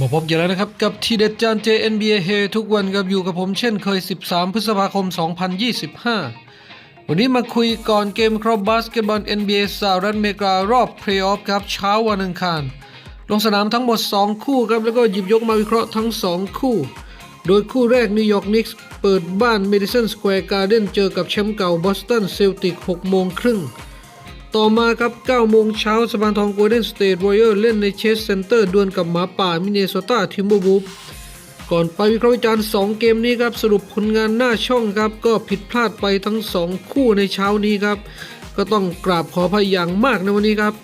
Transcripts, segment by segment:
มาพบกันแล้วนะครับ กับทีเด็ดจาน JNBA เฮทุกวันครับอยู่กับผมเช่นเคย 13 พฤษภาคม 2025 วันนี้มาคุยก่อนเกมครอบบาสเกตบอล NBA สหรัฐอเมริการอบเพลย์ออฟครับเช้าวันอังคาร ลงสนามทั้งหมด 2 คู่ครับ แล้วก็หยิบยกมาวิเคราะห์ทั้ง 2 คู่ โดยคู่แรกนิวยอร์กนิกส์เปิดบ้าน Madison Square Garden เจอกับแชมป์เก่าบอสตันเซลติก6โมงครึ่ง ต่อมาครับ9โมงเช้าสปานทองโกลเด้นสเตทวอริเออร์เล่นในเชสเซ็นเตอร์ดวลกับหมาป่ามินเนโซตาทิมเบอร์วูฟก่อนไปวิเคราะห์วิจารณ์2เกมนี้ครับสรุปผลงานหน้าช่องครับ ก็ผิดพลาดไปทั้ง 2 คู่ในเช้านี้ครับ ก็ต้องกราบขออภัยอย่างมากในวันนี้ครับ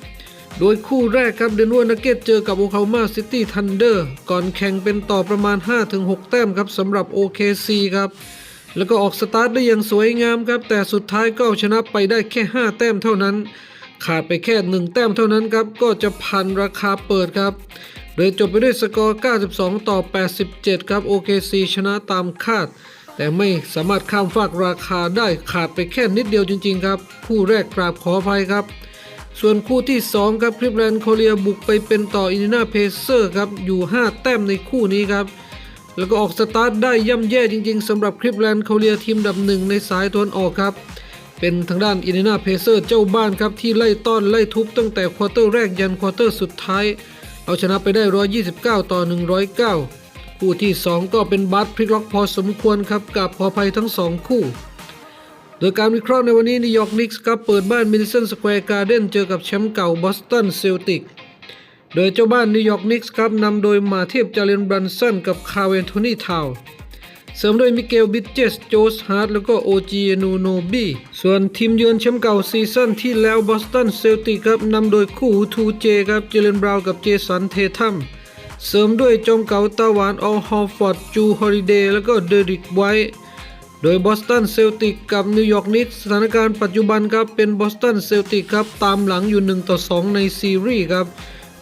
โดยคู่แรกครับเดนเวอร์นักเก็ตเจอกับโอคลาโฮมาซิตี้ทันเดอร์ก่อนแข่งเป็นต่อประมาณ 5-6 แต้มครับสำหรับ OKC ครับ แล้วก็ออกสตาร์ทได้อย่างสวยงามครับ แต่สุดท้ายก็เอาชนะไปได้แค่ 5 แต้มเท่านั้น ขาดไปแค่ 1 แต้มเท่านั้นครับ ก็จะพันราคาเปิดครับโดยจบไปด้วยสกอร์ 92 ต่อ 87 ครับ OKC ชนะตามคาด แต่ไม่สามารถข้ามฟากราคาได้ขาดไปแค่นิดเดียวจริง ๆ ครับ คู่แรกกราบขออภัยครับ ส่วนคู่ที่ 2 ครับคลิปแลนด์โคเรียบุกไปเป็นต่ออินเดียนาเพเซอร์ครับ อยู่ 5 แต้มในคู่นี้ครับ แล้วก็ออกสตาร์ทได้ย่ำแย่จริงๆสำหรับคลิปแลนด์โคเรียทีมดับหนึ่งในสายตะวันออกครับ เป็นทางด้านอินเดียนาเพเซอร์เจ้าบ้านครับ ที่ไล่ต้อนไล่ทุบตั้งแต่ควอเตอร์แรกยันควอเตอร์สุดท้าย เอาชนะไปได้ 129 ต่อ 109 คู่ที่ 2 ก็เป็นบัตพลิกล็อกพอสมควรครับกับขอภัยทั้ง 2 คู่โดยการวิเคราะห์ในวันนี้นิวยอร์กนิกส์ครับเปิดบ้านมิ d ิสันสแควร์การ์เดนเจอกับแชมป์เก่าบอสตันเซลติก โดยเจ้าบ้านนิวยอร์กนิกส์ครับนำโดยมาเทพจาเลนบรันสันกับคาเวนโทนี่ทาวเสริมด้วยมิเกลบิดเจสโจสฮาร์ดแล้วก็โอจีนูโนบีส่วนทีมเยือนแชมป์เก่าซีซั่นที่แล้วบอสตันเซลติกครับนำโดยคู่ทูเจครับเจเลนบราวกับเจสันเททัมเสริมด้วยจอมเก่าตาหวานออลฮอลฟอร์ดจูฮอริเดย์แล้วก็เดริกไวท์โดยบอสตันเซลติกกับนิวยอร์กนิกส์สถานการณ์ปัจจุบันครับเป็นบอสตันเซลติกครับตามหลังอยู่1ต่อ2ในซีรีส์ครับ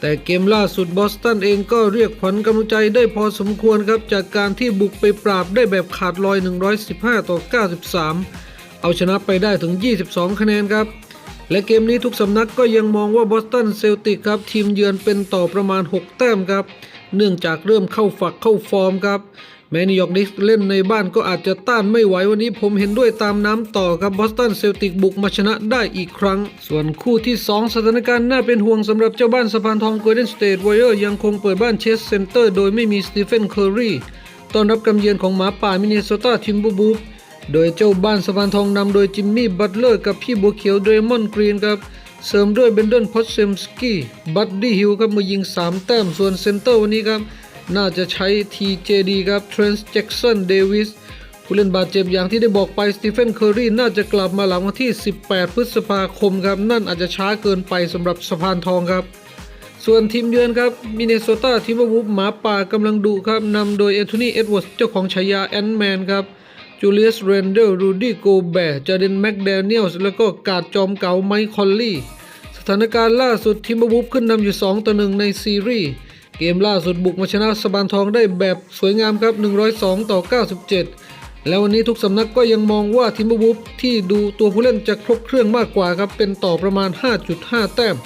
แต่เกมล่าสุดบอสตันเองก็เรียกขวัญกำลังใจได้พอสมควรครับ จากการที่บุกไปปราบได้แบบขาดลอย 115 ต่อ 93 เอาชนะไปได้ถึง 22 คะแนนครับ และเกมนี้ทุกสำนักก็ยังมองว่าบอสตันเซลติกครับ ทีมเยือนเป็นต่อประมาณ 6 แต้มครับ เนื่องจากเริ่มเข้าฝักเข้าฟอร์มครับ แม้นิวยอร์กนิกเล่นในบ้านก็อาจจะต้านไม่ไหววันนี้ผมเห็นด้วยตามน้ำต่อครับบอสตันเซลติกบุกมาชนะได้อีกครั้ง ส่วนคู่ที่ 2 สถานการณ์น่าเป็นห่วงสำหรับเจ้าบ้านสะพานทองโกลเด้นสเตทวอเออร์ยังคงเปิดบ้านเชสเซนเตอร์โดยไม่มีสตีเฟนเคอร์รีต้อนรับกำเยือนของหมาป่ามินเนโซตาทิมบูบูฟโดยเจ้าบ้านสะพานทองนำโดยจิมมี่บัตเลอร์กับพี่บัวเขียวเดรมอนกรีนครับเสริมด้วยเบนเดนพอตเซมสกี้บัตดี้ฮิลครับมายิง 3 แต้มส่วนเซนเตอร์วันนี้ครับ น่าจะใช้ TJD ครับเทรนส์แจ็กสันเดวิสผู้เล่นบาดเจ็บอย่างที่ได้บอกไปสตีเฟนเคอร์รีน่าจะกลับมาหลังวันที่ 18 พฤษภาคมครับ นั่นอาจจะช้าเกินไปสำหรับสะพานทองครับ ส่วนทีมเยือนครับมินเนโซตาทีมวูฟหมาป่ากำลังดุครับนำโดยแอนโทนีเอ็ดเวิร์ดเจ้าของฉายาแอนแมนครับจูเลียสเรนเดลรูดี้โกแบร์จาเดนแม็กเดเนียลส์แล้วก็กาดจอมเก่าไมค์คอลลี่สถานการณ์ล่าสุดทีมบูฟขึ้นนำอยู่ 2 ต่อ 1 ในซีรีส์ เกมล่าสุดบุกมาชนะสะบานทองได้แบบสวยงามครับ 102 ต่อ 97 แล้ววันนี้ทุกสำนักก็ยังมองว่าทีมบูฟที่ดูตัวผู้เล่นจะครบเครื่องมากกว่าครับ เป็นต่อประมาณ 5.5 แต้ม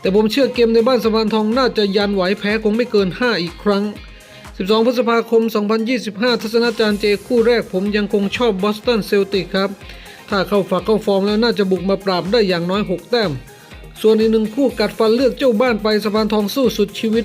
แต่ผมเชื่อเกมในบ้านสะพานทองน่าจะยันไหวแพ้คงไม่เกิน 5 อีกครั้ง 12 พฤษภาคม 2025 ทัศนาจารย์เจคู่แรกผมยังคงชอบบอสตันเซลติกครับ ถ้าเข้าฝักเข้าฟอร์มแล้วน่าจะบุกมาปราบได้อย่างน้อย 6 แต้ม ส่วนอีกหนึ่งคู่กัดฟันเลือกเจ้าบ้านไปสะพานทองสู้สุดชีวิต